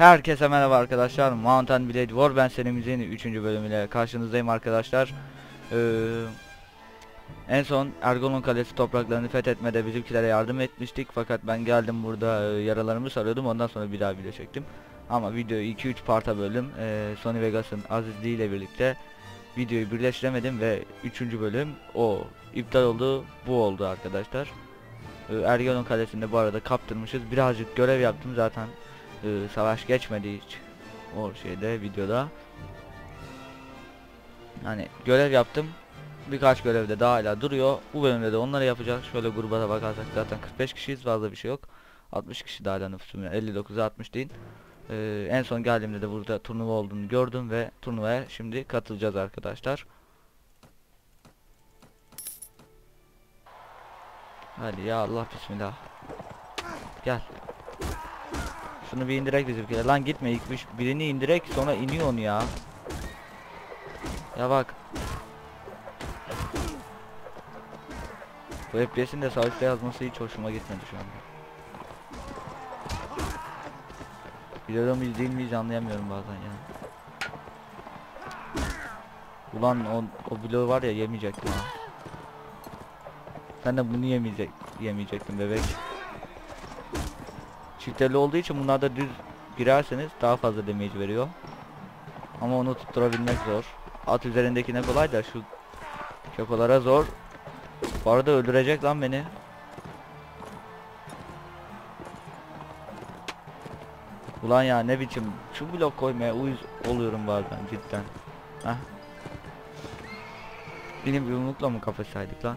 Herkese merhaba arkadaşlar. Mountain Blade War ben serimizin 3. bölümüyle karşınızdayım arkadaşlar. Ee, en son Ergon'un kalesi topraklarını fethetmede bizimkilere yardım etmiştik fakat ben geldim burada e, yaralarımı sarıyordum ondan sonra bir daha video çektim. Ama videoyu 2-3 parta böldüm. Ee, Sony Vegas'ın azizliği ile birlikte videoyu birleştiremedim ve 3. bölüm o iptal oldu bu oldu arkadaşlar. Ee, Ergon'un kalesinde bu arada kaptırmışız. Birazcık görev yaptım zaten e, savaş geçmedi hiç. O şeyde videoda. Hani görev yaptım. Birkaç görevde daha hala duruyor. Bu bölümde de onları yapacağız. Şöyle gruba da bakarsak zaten 45 kişiyiz. Fazla bir şey yok. 60 kişi daha hala nüfusum yani 59'a 60 değil Ee, en son geldiğimde de burada turnuva olduğunu gördüm ve turnuvaya şimdi katılacağız arkadaşlar. Hadi ya Allah bismillah. Gel şunu bir indirek bizimkiler. Lan gitme ilk bir, birini indirek sonra iniyor onu ya. Ya bak. Bu FPS'in de sağ üstte yazması hiç hoşuma gitmedi şu anda. Biliyor muyuz değil miyiz anlayamıyorum bazen ya. Ulan o, o bloğu var ya yemeyecektim ha. Sen de bunu yemeyecek yemeyecektin bebek. Çifteli olduğu için bunlarda düz girerseniz daha fazla damage veriyor. Ama onu tutturabilmek zor. At üzerindekine kolay da şu kekolara zor. Bu arada öldürecek lan beni. Ulan ya ne biçim şu blok koymaya uyuz oluyorum bazen cidden. Heh. Benim yumrukla mı kafesaydık lan?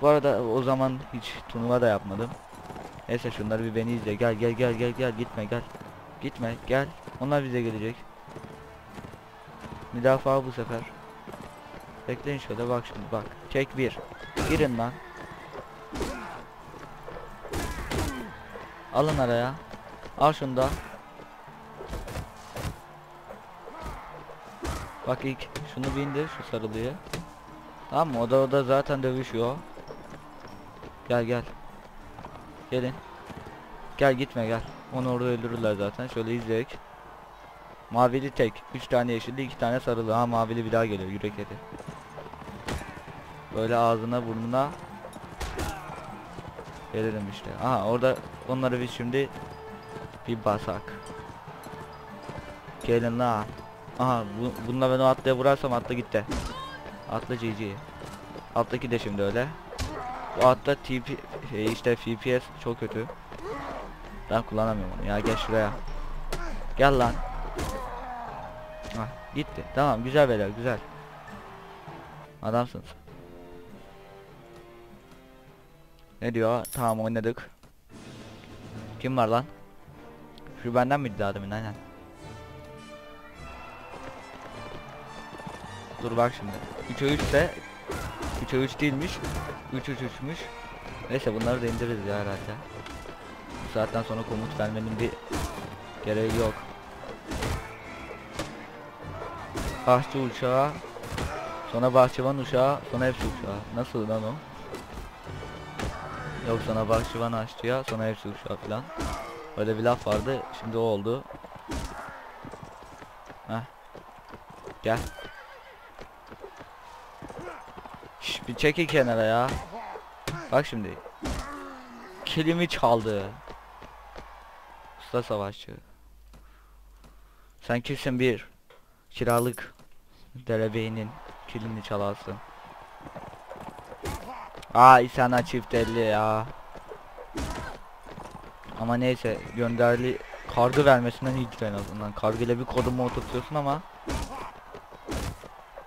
Bu arada o zaman hiç turnuva da yapmadım. Neyse şunları bir beni izle. Gel gel gel gel gel gitme gel. Gitme gel. Onlar bize gelecek. Müdafaa bu sefer. Bekleyin şöyle bak şimdi bak. Çek bir. Girin lan. Alın araya. Al şunu da. Bak ilk şunu bir indir şu sarılıyı. Tamam mı? O da o da zaten dövüşüyor. Gel gel. Gelin. Gel gitme gel. Onu orada öldürürler zaten. Şöyle izleyek. Mavili tek. 3 tane yeşilli, 2 tane sarılı. Ha mavili bir daha geliyor yürek eti. Böyle ağzına burnuna Gelelim işte. Aha orada onları biz şimdi bir basak. Gelin la. Aha bu, bununla ben o atlıya vurarsam atla gitti. Atla GG. Alttaki de şimdi öyle. Bu hatta TP e, işte FPS çok kötü. Ben kullanamıyorum onu. Ya gel şuraya. Gel lan. Ah gitti. Tamam güzel beyler güzel. Adamsınız. Ne diyor? Tamam oynadık. Kim var lan? Şu benden miydi daha demin aynen. Dur bak şimdi. 3'e 3 ise 3'e 3 değilmiş. 3 3 3'müş. Neyse bunları da indiririz ya herhalde. Bu saatten sonra komut vermenin bir gereği yok. Bahçe uçağı, sonra bahçıvan uçağı, sonra hepsi uçağı. Nasıl lan o? Yok sonra bahçıvan açtı ya, sonra hepsi uçağı falan. Öyle bir laf vardı, şimdi o oldu. Heh. Gel. Bir çekil kenara ya. Bak şimdi. Kilimi çaldı. Usta savaşçı. Sen kimsin bir? Kiralık. Derebeyinin kilini çalarsın. Ay sana çift elli ya. Ama neyse gönderli kargı vermesinden iyidir en azından. Kargı ile bir kodumu oturtuyorsun ama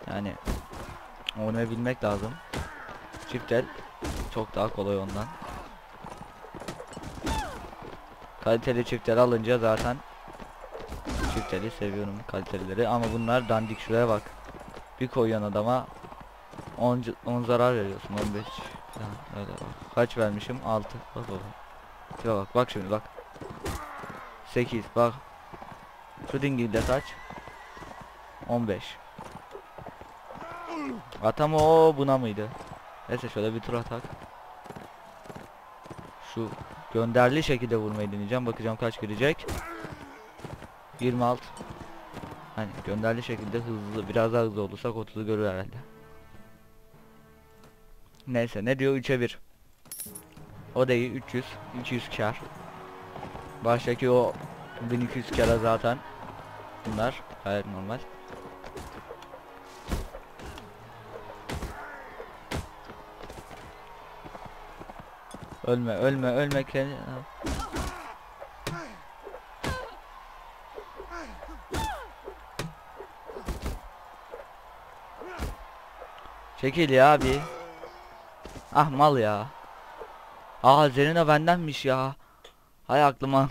yani oynayabilmek lazım. Çift çok daha kolay ondan. Kaliteli çiftleri alınca zaten çiftleri seviyorum kalitelileri ama bunlar dandik şuraya bak. Bir koyuyorsun adama 10 10 zarar veriyorsun 15 falan öyle bak. Kaç vermişim? 6. Bak bak. Bak bak şimdi bak. 8 bak. Şu dingilde kaç? 15. Atam o buna mıydı? Neyse şöyle bir tur atak. Şu gönderli şekilde vurmayı deneyeceğim. Bakacağım kaç girecek. 26. Hani gönderli şekilde hızlı biraz daha hızlı olursak 30'u görür herhalde. Neyse ne diyor 3'e 1. O da iyi 300 200 kar. Baştaki o 1200 kara zaten bunlar gayet normal. Ölme ölme ölme kendi. Çekil ya abi. Ah mal ya. Aa Zerina bendenmiş ya. Hay aklıma.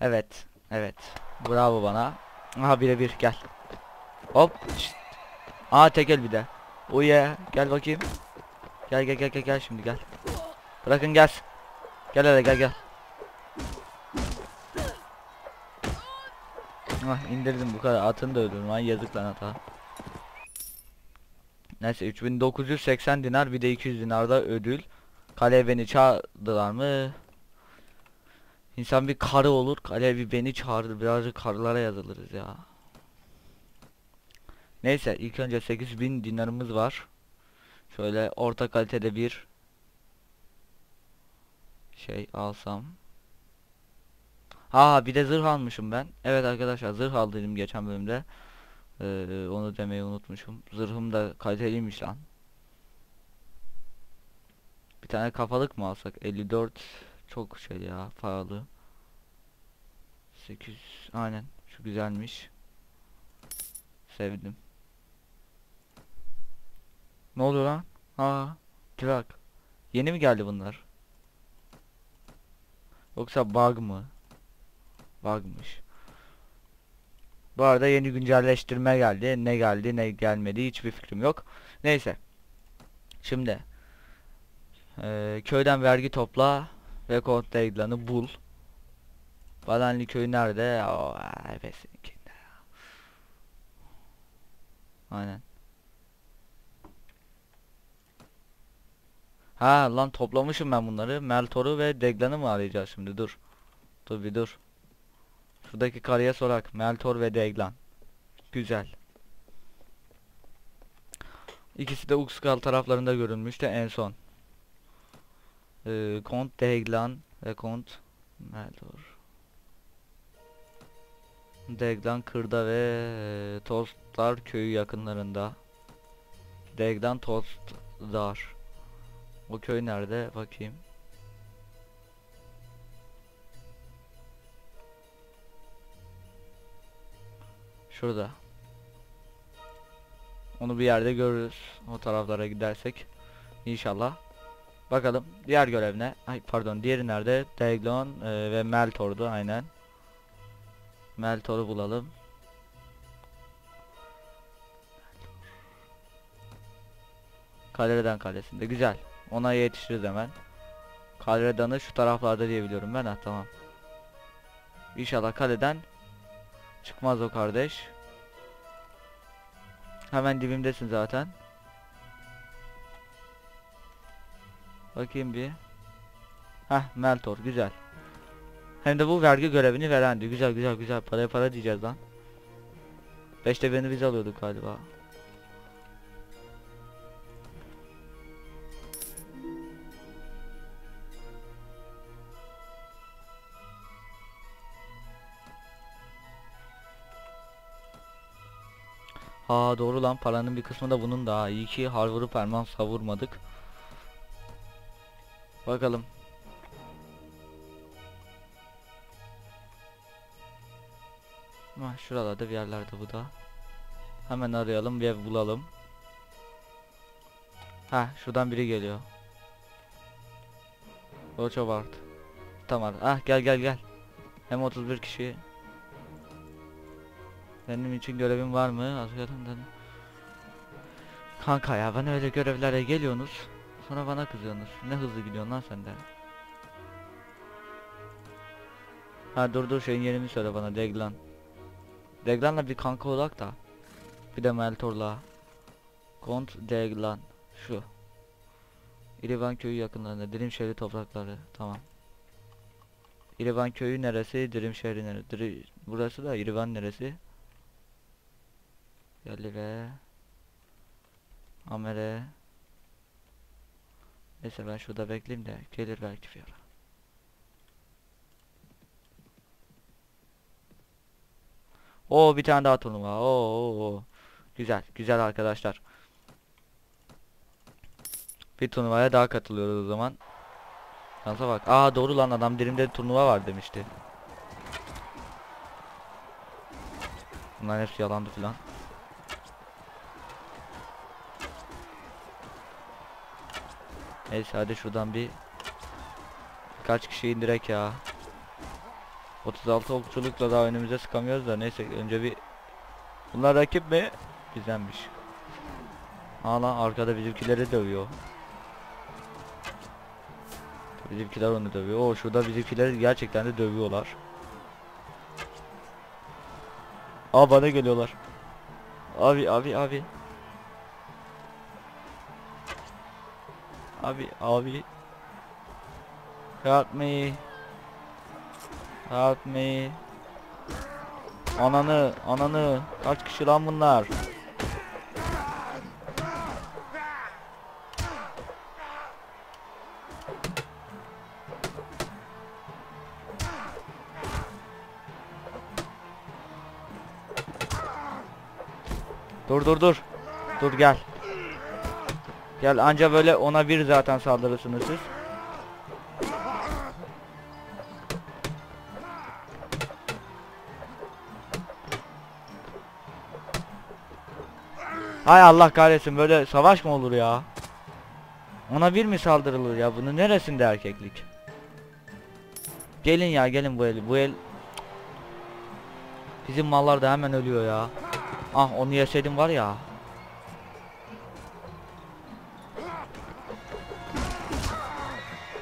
Evet. Evet. Bravo bana. Aha birebir gel. Hop. şşt. Aa tekel bir de. Uye gel bakayım. Gel gel gel gel gel şimdi gel. Bırakın gelsin. Gel hele gel gel. Ah indirdim bu kadar. Atını da öldürdüm lan yazık lan ata. Neyse 3980 dinar bir de 200 dinar da ödül. Kale beni çağırdılar mı? İnsan bir karı olur. Kale bir beni çağırdı. Birazcık karılara yazılırız ya. Neyse ilk önce 8000 dinarımız var. Şöyle orta kalitede bir şey alsam. Ha bir de zırh almışım ben. Evet arkadaşlar zırh aldıydım geçen bölümde. Ee, onu demeyi unutmuşum. Zırhım da kaliteliymiş lan. Bir tane kafalık mı alsak? 54 çok şey ya pahalı. 8 aynen şu güzelmiş. Sevdim. Ne oluyor lan? Aa, trak. Yeni mi geldi bunlar? Yoksa bug mı? Bugmış. Bu arada yeni güncelleştirme geldi. Ne geldi ne gelmedi hiçbir fikrim yok. Neyse. Şimdi ee, köyden vergi topla ve kod ilanı bul. Balanli köyü nerede? Oo, ebesinkinde. Aynen. Ha lan toplamışım ben bunları. Meltor'u ve Deglan'ı mı arayacağız şimdi? Dur. Dur bir dur. Şuradaki karıya sorak. Meltor ve Deglan. Güzel. İkisi de Uxkal taraflarında görünmüştü en son. Ee, Kont Deglan ve Kont Meltor. Deglan Kırda ve e, Tostlar köyü yakınlarında. Deglan Tostlar. O köy nerede? Bakayım. Şurada. Onu bir yerde görürüz. O taraflara gidersek. İnşallah. Bakalım diğer görev ne? Ay pardon diğeri nerede? Deglon e, ve Meltor'du aynen. Meltor'u bulalım. Kaleden kalesinde güzel. Ona yetişiriz hemen. Kaledan'ı şu taraflarda diye biliyorum ben ha tamam. İnşallah kaleden çıkmaz o kardeş. Hemen dibimdesin zaten. Bakayım bir. Heh Meltor güzel. Hem de bu vergi görevini verendi. Güzel güzel güzel para para diyeceğiz lan. 5'te birini biz alıyorduk galiba. Ha doğru lan paranın bir kısmı da bunun da. İyi ki har vurup herman savurmadık. Bakalım. Ha şuralarda bir yerlerde bu da. Hemen arayalım ve bulalım. Ha şuradan biri geliyor. Roça Bart. Tamam. Ah gel gel gel. Hem 31 kişi. Benim için görevim var mı? Askerden. Kanka ya bana öyle görevlere geliyorsunuz. Sonra bana kızıyorsunuz. Ne hızlı gidiyorsun lan sen. Ha dur dur şeyin yerini söyle bana Deglan. Deglan'la bir kanka olak da. Bir de Meltor'la. Kont Deglan. Şu. İrivan köyü yakınlarında. Dilim şehri toprakları. Tamam. İrivan köyü neresi? Dirim şehri neresi? Diri- Burası da İrivan neresi? Yerlere. Amere. Neyse ben şurada bekleyeyim de gelir belki bir ara. Oo bir tane daha turnuva. Oo, oo, oo. Güzel, güzel arkadaşlar. Bir turnuvaya daha katılıyoruz o zaman. Şansa bak. Aa doğru lan adam dilimde turnuva var demişti. Bunların hepsi yalandı filan. Neyse hadi şuradan bir kaç kişi indirek ya. 36 okçulukla daha önümüze sıkamıyoruz da neyse önce bir Bunlar rakip mi? Bizdenmiş. Hala arkada bizimkileri dövüyor. Bizimkiler onu dövüyor. Oo şurada bizimkileri gerçekten de dövüyorlar. Aa bana geliyorlar. Abi abi abi. Abi abi. Help me. Help me. Ananı, ananı. Kaç kişi lan bunlar? Dur dur dur. Dur gel. Gel anca böyle ona bir zaten saldırırsınız siz. Hay Allah kahretsin böyle savaş mı olur ya? Ona bir mi saldırılır ya? Bunun neresinde erkeklik? Gelin ya gelin bu el. Bu el Bizim mallar da hemen ölüyor ya. Ah onu yeseydim var ya.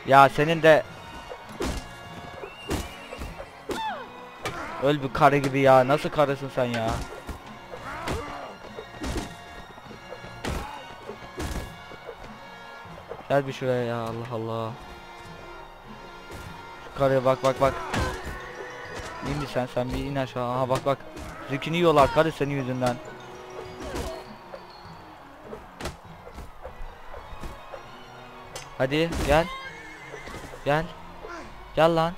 Ya senin de Öl bir karı gibi ya. Nasıl karısın sen ya? Gel bir şuraya ya Allah Allah. Şu karıya bak bak bak. Mi sen? Sen bir in aşağı. Aha bak bak. Zükünü yiyorlar karı senin yüzünden. Hadi gel. Gel. Gel lan.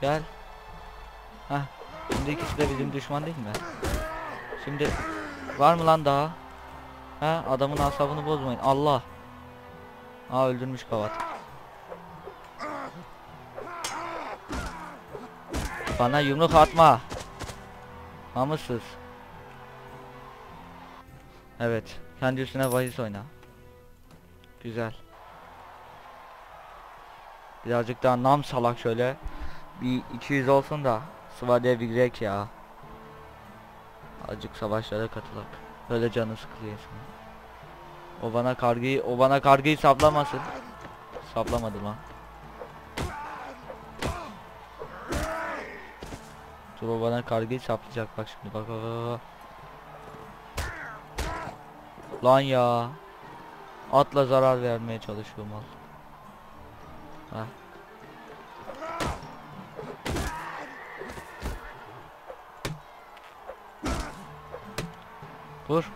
Gel. Hah. Şimdi ikisi de bizim düşman değil mi? Şimdi var mı lan daha? Ha adamın asabını bozmayın. Allah. Aa öldürmüş kavat. Bana yumruk atma. Namussuz. Evet. Kendi üstüne bahis oyna. Güzel. Birazcık daha nam salak şöyle. Bir 200 olsun da Sıvadeye bir girek ya. Azıcık savaşlara katılak. Böyle canı sıkılıyor. O bana kargıyı, o bana kargıyı saplamasın. Saplamadı lan. Dur o bana kargıyı saplayacak bak şimdi bak bak bak, bak. Lan ya. Atla zarar vermeye çalışıyor mal. Ha. Dur.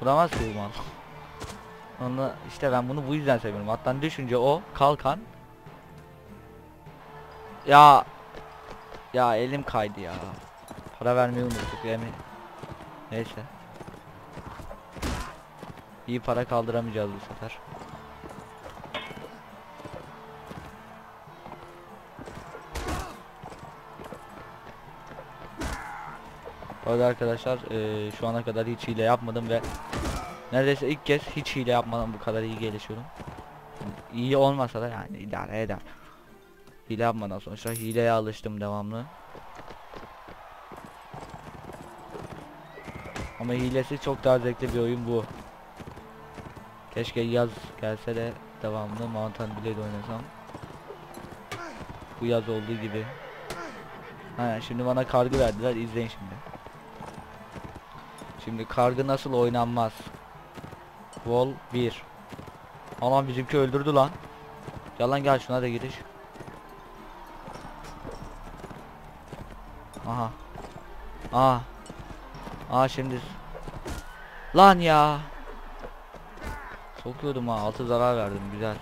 Vuramaz ki bu. Onu işte ben bunu bu yüzden seviyorum. Hatta düşünce o kalkan. Ya ya elim kaydı ya. Para vermeyi unuttuk yani. Neyse. İyi para kaldıramayacağız bu sefer. Bu arada arkadaşlar eee, şu ana kadar hiç hile yapmadım ve neredeyse ilk kez hiç hile yapmadan bu kadar iyi gelişiyorum. İyi olmasa da yani idare eder. Hile yapmadan sonuçta hileye alıştım devamlı. Ama hilesi çok daha zevkli bir oyun bu. Keşke yaz gelse de devamlı Mountain Blade oynasam. Bu yaz olduğu gibi. Ha, şimdi bana kargı verdiler izleyin şimdi. Şimdi kargı nasıl oynanmaz? Vol 1. Aman bizimki öldürdü lan. Yalan gel şuna da giriş. Aha. Aa. Aa şimdi. Lan ya. Sokuyordum ha. Altı zarar verdim. Güzel.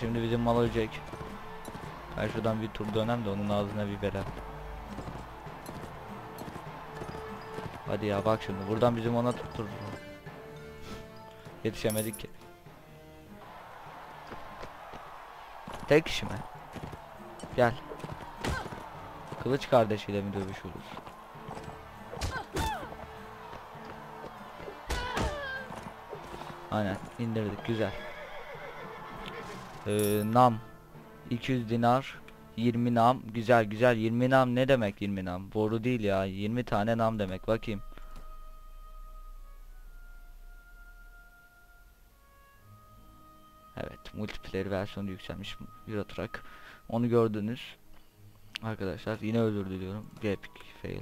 Şimdi bizim mal ölecek. Ben şuradan bir tur dönem de onun ağzına bir verem. Hadi ya bak şimdi buradan bizim ona tuttur. Yetişemedik ki. Tek kişi mi? Gel. Kılıç kardeşiyle mi dövüşürüz? Aynen indirdik güzel. Ee, nam 200 dinar 20 nam güzel güzel. 20 nam ne demek 20 nam? Boru değil ya. 20 tane nam demek. Bakayım. Evet multiplayer versiyonu yükselmiş Euro Truck onu gördünüz. Arkadaşlar yine özür diliyorum. Epic fail.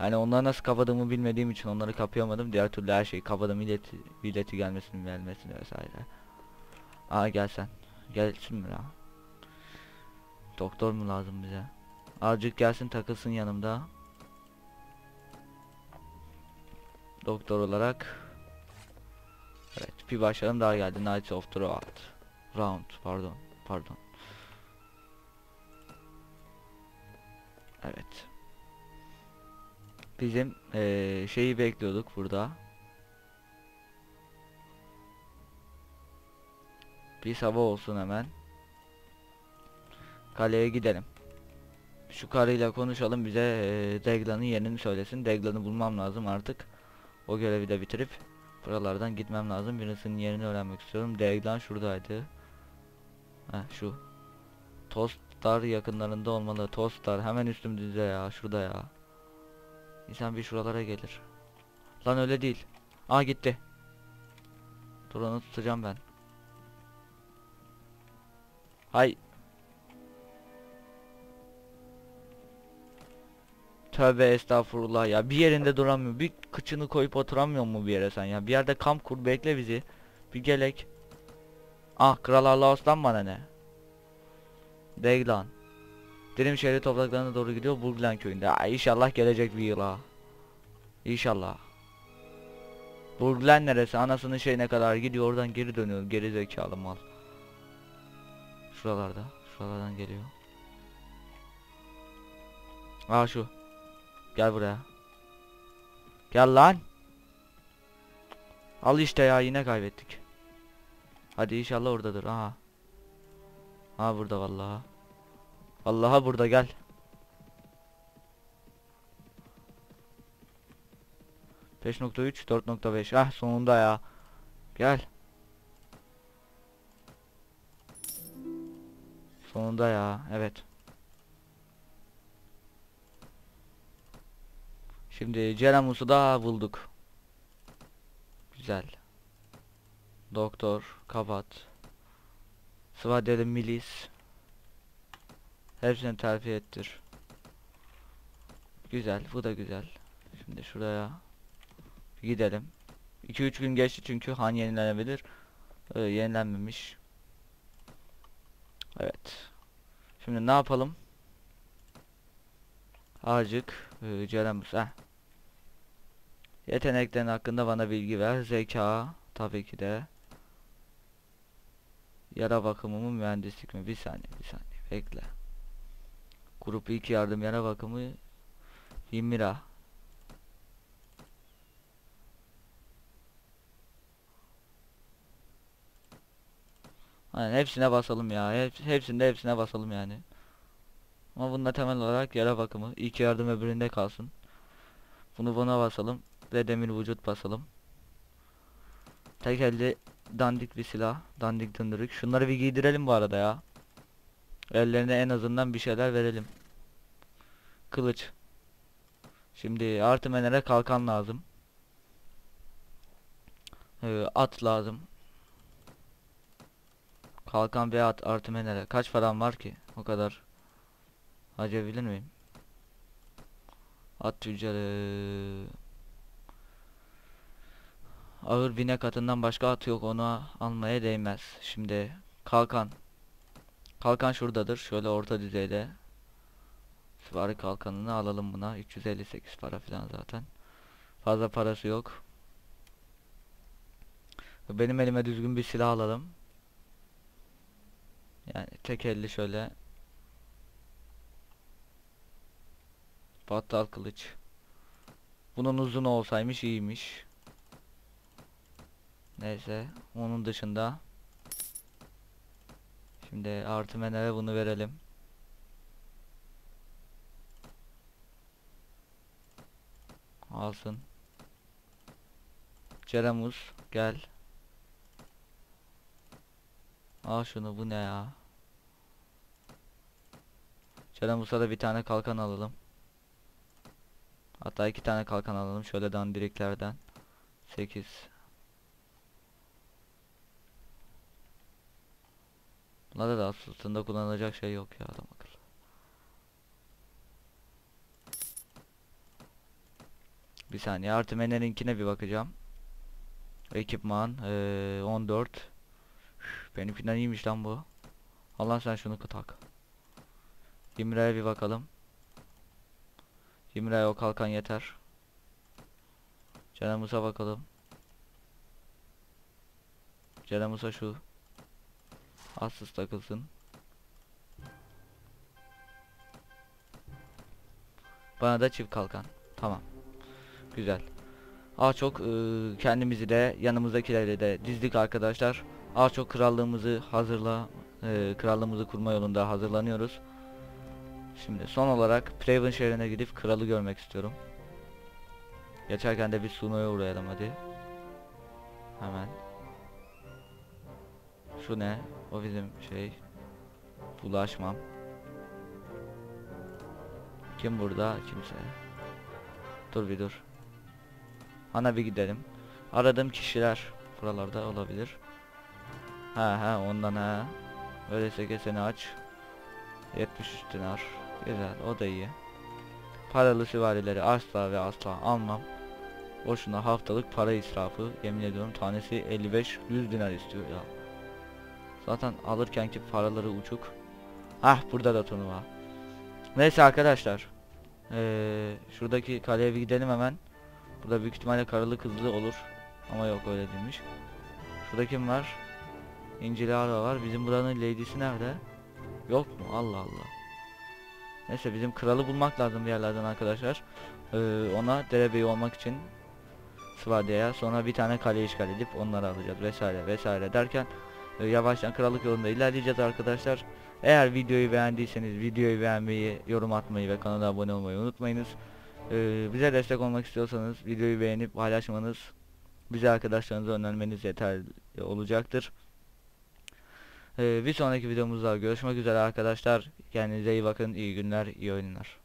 Yani onları nasıl kapadığımı bilmediğim için onları kapayamadım. Diğer türlü her şeyi kapadım bileti, bileti gelmesini gelmesini vesaire. Aa gel sen. Gelsin mi ya Doktor mu lazım bize? Azıcık gelsin takılsın yanımda. Doktor olarak. Evet bir başarım daha geldi. Knights of the Round. Round pardon pardon. Evet. Bizim ee, şeyi bekliyorduk burada. Bir sabah olsun hemen. Kaleye gidelim. Şu karıyla konuşalım bize e, Deglan'ın yerini söylesin. Deglan'ı bulmam lazım artık. O görevi de bitirip buralardan gitmem lazım. Birisinin yerini öğrenmek istiyorum. Deglan şuradaydı. Ha şu. Tostar yakınlarında olmalı. Tostar hemen üstümüzde ya. Şurada ya. İnsan bir şuralara gelir. Lan öyle değil. Aa gitti. Dur onu tutacağım ben. Hay Tövbe estağfurullah ya. Bir yerinde duramıyor. Bir kıçını koyup oturamıyor mu bir yere sen ya? Bir yerde kamp kur bekle bizi. Bir gelek. Ah Kral Allahos'tan bana ne? Deglan. Dirim şehri topraklarına doğru gidiyor Burglan köyünde. Aa, inşallah gelecek bir yıla. İnşallah. Burglan neresi? Anasının şeyine kadar gidiyor oradan geri dönüyor. Geri zekalı mal. Şuralarda. Şuralardan geliyor. Aa şu. Gel buraya. Gel lan. Al işte ya yine kaybettik. Hadi inşallah oradadır. Aha. Ha burada vallahi. Vallahi burada gel. Beş nokta üç, dört nokta beş. Ah sonunda ya. Gel. Sonunda ya. Evet. Şimdi Ceramus'u da bulduk. Güzel. Doktor, kapat. Svadeli milis. Hepsini terfi ettir. Güzel, bu da güzel. Şimdi şuraya gidelim. 2-3 gün geçti çünkü han yenilenebilir. Ee, yenilenmemiş. Evet. Şimdi ne yapalım? Azıcık e, Ceramus. Heh. Yeteneklerin hakkında bana bilgi ver. Zeka tabii ki de. Yara bakımı mı mühendislik mi? Bir saniye bir saniye bekle. Grup ilk yardım yara bakımı 20 lira. Aynen hepsine basalım ya. Hep, hepsinde hepsine basalım yani. Ama bunda temel olarak yara bakımı. İlk yardım öbüründe kalsın. Bunu buna basalım. Ve demir vücut basalım. Tek elde dandik bir silah. Dandik dındırık. Şunları bir giydirelim bu arada ya. Ellerine en azından bir şeyler verelim. Kılıç. Şimdi artı menere kalkan lazım. Ee, at lazım. Kalkan ve at artı menere. Kaç param var ki? O kadar. Harcayabilir miyim? At tüccarı. Ağır binek atından başka at yok onu almaya değmez. Şimdi kalkan. Kalkan şuradadır. Şöyle orta düzeyde. Süvari kalkanını alalım buna. 358 para falan zaten. Fazla parası yok. Benim elime düzgün bir silah alalım. Yani tek elli şöyle. Battal kılıç. Bunun uzun olsaymış iyiymiş. Neyse. Onun dışında. Şimdi artı menere bunu verelim. Alsın. Ceremus gel. Al şunu bu ne ya? Ceremus'a da bir tane kalkan alalım. Hatta iki tane kalkan alalım şöyle dandiriklerden. 8 Bunlarda da aslında kullanılacak şey yok ya adam akıllı. Bir saniye artı meneninkine bir bakacağım. Ekipman ee, 14 Üf, Benimkinden iyiymiş lan bu. Allah sen şunu tak. Yimra'ya bir bakalım. Yimra'ya o kalkan yeter. Cenamus'a bakalım. Cenamus'a şu. Assız takılsın. Bana da çift kalkan. Tamam. Güzel. Aa çok ıı, kendimizi de yanımızdakileri de dizdik arkadaşlar. Aa çok krallığımızı hazırla ıı, krallığımızı kurma yolunda hazırlanıyoruz. Şimdi son olarak Praven şehrine gidip kralı görmek istiyorum. Geçerken de bir Suno'ya uğrayalım hadi. Hemen. Şu ne? O bizim şey. Bulaşmam. Kim burada? Kimse. Dur bir dur. Ana bir gidelim. Aradığım kişiler buralarda olabilir. Ha ha ondan ha. Öyleyse keseni aç. 73 dinar. Güzel o da iyi. Paralı süvarileri asla ve asla almam. Boşuna haftalık para israfı. Yemin ediyorum tanesi 55 100 dinar istiyor ya. Zaten alırkenki paraları uçuk. Ah burada da turnuva. Neyse arkadaşlar. Ee, şuradaki kaleye bir gidelim hemen. Burada büyük ihtimalle karalı kızlı olur. Ama yok öyle değilmiş. Şurada kim var? İncili Arva var. Bizim buranın lady'si nerede? Yok mu? Allah Allah. Neyse bizim kralı bulmak lazım bir yerlerden arkadaşlar. Ee, ona derebeyi olmak için Svadia'ya sonra bir tane kale işgal edip onları alacağız vesaire vesaire derken e, yavaştan krallık yolunda ilerleyeceğiz arkadaşlar. Eğer videoyu beğendiyseniz videoyu beğenmeyi, yorum atmayı ve kanala abone olmayı unutmayınız. Ee, bize destek olmak istiyorsanız videoyu beğenip paylaşmanız bize arkadaşlarınıza önermeniz yeterli olacaktır. Ee, bir sonraki videomuzda görüşmek üzere arkadaşlar. Kendinize iyi bakın. iyi günler, iyi oyunlar.